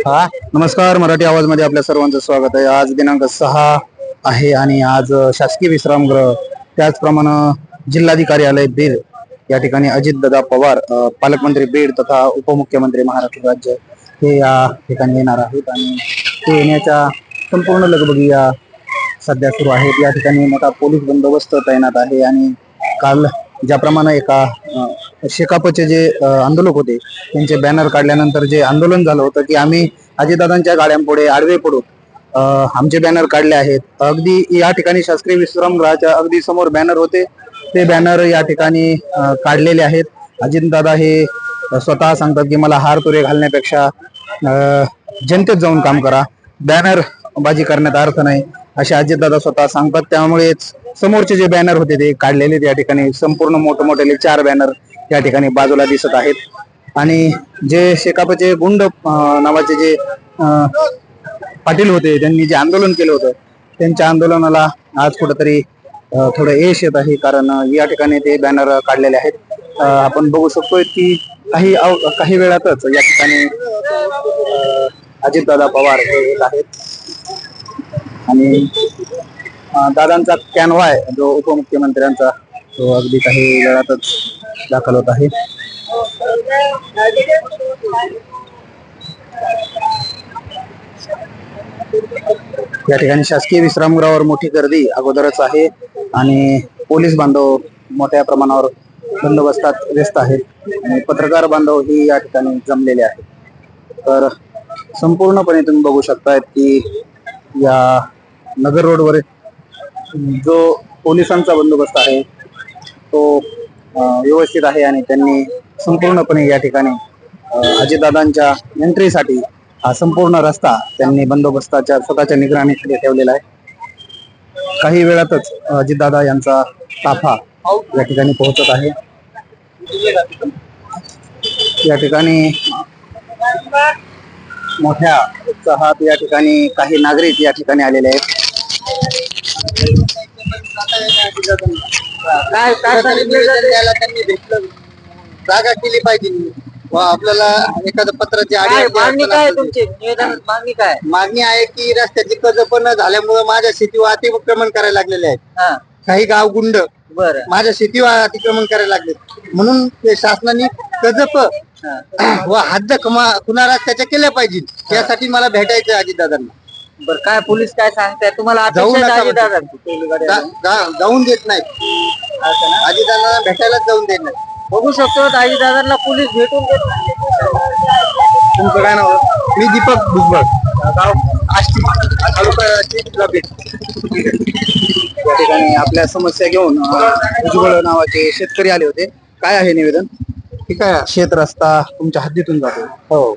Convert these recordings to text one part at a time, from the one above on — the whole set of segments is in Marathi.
हा? नमस्कार मराठी आवाजमध्ये आपल्या सर्वांचं स्वागत आहे. आज दिनांक सहा आहे आणि आज शासकीय विश्रामगृह त्याचप्रमाणे जिल्हाधिकारी आलय बीड या ठिकाणी अजितदादा पवार पालकमंत्री बीड तथा उपमुख्यमंत्री महाराष्ट्र राज्य हे या ठिकाणी येणार आहेत आणि ते येण्याच्या संपूर्ण लगबगी या सध्या सुरू आहेत. या ठिकाणी मोठा पोलीस बंदोबस्त तैनात आहे आणि काल ज्याप्रमाणे एका शेकापचे जे आंदोलक होते त्यांचे बॅनर काढल्यानंतर जे आंदोलन झालं होतं की आम्ही अजितदादांच्या गाड्यांपुढे आडवे पडू आमचे बॅनर काढले आहेत. अगदी या ठिकाणी शास्त्रीय विश्रामगृहाच्या अगदी समोर बॅनर होते. ते बॅनर या ठिकाणी काढलेले आहेत. अजितदादा हे स्वतः सांगतात की मला हार तुरे घालण्यापेक्षा जनतेत जाऊन काम करा. बॅनर बाजी करण्यात अर्थ नाही असे अजितदादा स्वतः सांगतात. त्यामुळेच समोरचे जे बॅनर होते ते काढलेले या ठिकाणी. संपूर्ण मोठमोठे चार बॅनर या ठिकाणी बाजूला दिसत आहेत. आणि जे शेकापचे गुंड नावाचे जे पाटील होते त्यांनी जे आंदोलन केलं होतं त्यांच्या आंदोलनाला आज कुठंतरी थोडं यश येत आहे. कारण या ठिकाणी ते बॅनर काढलेले आहेत. आपण बघू शकतोय की काही काही वेळातच या ठिकाणी अजितदादा पवार हे येत आहेत. आणि दादांचा दादांचा कॅनवाय जो उपमुख्यमंत्र्यांचा तो अगदी काही वेळातच दाखल होत आहे. या ठिकाणी शासकीय विश्रामगृहावर मोठी गर्दी अगोदरच आहे आणि पोलीस बांधव मोठ्या प्रमाणावर बंदोबस्तात व्यस्त आहेत आणि पत्रकार बांधव ही या ठिकाणी जमलेले आहेत. तर संपूर्णपणे तुम्ही बघू शकतायत की या नगर रोडवर जो पोलिसांचा बंदोबस्त आहे तो व्यवस्थित आहे आणि त्यांनी संपूर्णपणे या ठिकाणी अजितदादांच्या एंट्रीसाठी हा संपूर्ण रस्ता त्यांनी बंदोबस्ताच्या स्वतःच्या निगराणीखाली ठेवलेला आहे. काही वेळातच अजितदादा यांचा ताफा या ठिकाणी पोहोचत आहे. या ठिकाणी मोठ्या उत्साहात या ठिकाणी काही नागरिक या ठिकाणी आलेले आहेत. काय काय सांगितलं त्याला त्यांनी भेटलं. जागा केली पाहिजे. व आपल्याला एखादं पत्राची आडी काय अडचण मागणी काय आहे तुमची? निवेदन मागणी काय? आहे? मागणी आहे की रस्त्याची कर्ज पण झाल्यामुळे माझ्या शेतीवर अतिक्रमण करायला लागलेले आहेत. हा. काही गाव गुंड बर. माझ्या शेतीवर अतिक्रमण करायला लागले. म्हणून ते शासनाने कजप व हद्द कमा खुना रस्त्याच्या केल्या पाहिजे. त्यासाठी मला भेटायचं अजितदादांना बर काय पोलीस काय सांगताय? तुम्हाला जाऊ अपेक्षा नका आहे म्हणते. दादा जा- जा- जाऊन देत नाही अजितदादांना भेटायलाच जाऊन देत नाही बघू शकतो दाजी दादांना पोलीस भेटून देत नाही. तुमचं काय नाव? मी दीपक भुजबळ. गाव? आष्टी. तालुका जिल्हा बीड. या ठिकाणी आपल्या समस्या घेऊन अं, उज्ज्वल नावाचे शेतकरी आले होते. काय आहे निवेदन? ठीक आहे. शेत रस्ता तुमच्या हद्दीतून जातो. हो.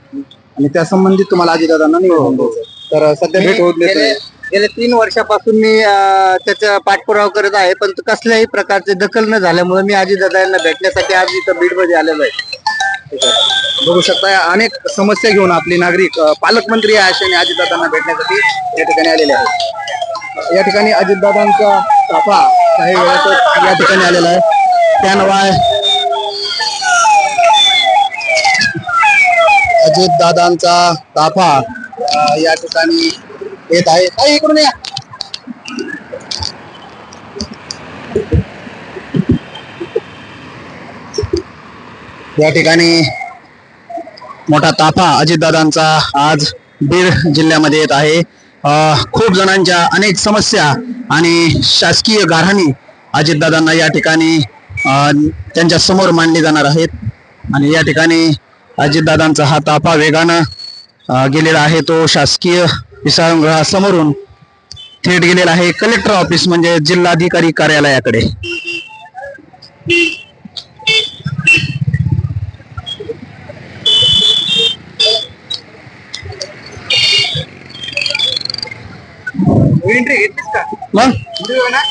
आणि त्या संबंधित तुम्हाला आजीदादांना निवेदन द्यायचं तर सध्या भेट होत गेले नाही गेल्या तीन वर्षापासून मी अं, त्याचा पाठपुरावा करत आहे पण कसल्याही प्रकारचे दखल न झाल्यामुळे मी आजीदादा यांना भेटण्यासाठी आज इथं बीडमध्ये आलेलो आहे. बघू शकता अनेक समस्या घेऊन आपले नागरिक अं, पालकमंत्री या आशेने अजितदादांना भेटण्यासाठी या ठिकाणी आलेले आहेत या ठिकाणी अजितदादांचा ताफा काही वेळातच या ठिकाणी आलेला आहे. त्यानवाय अजितदादांचा ताफा. या ठिकाणी येत आहे. ताई, इकडून या. या ठिकाणी मोठा ताफा अजितदादांचा आज बीड जिल्ह्यामध्ये येत आहे. अं, खूप जणांच्या अनेक समस्या आणि शासकीय गाऱ्हाणी अजितदादांना या ठिकाणी अं, त्यांच्यासमोर मांडली जाणार आहेत. आणि या ठिकाणी अजितदादांचा हा ताफा वेगानं गेलेला आहे तो शासकीय विश्रामगृहासमोरून थेट गेलेला आहे कलेक्टर ऑफ़िस म्हणजे जिल्हाधिकारी कार्यालयाकडे. एंट्री घेतलीस का? मग? व्हिडिओ ना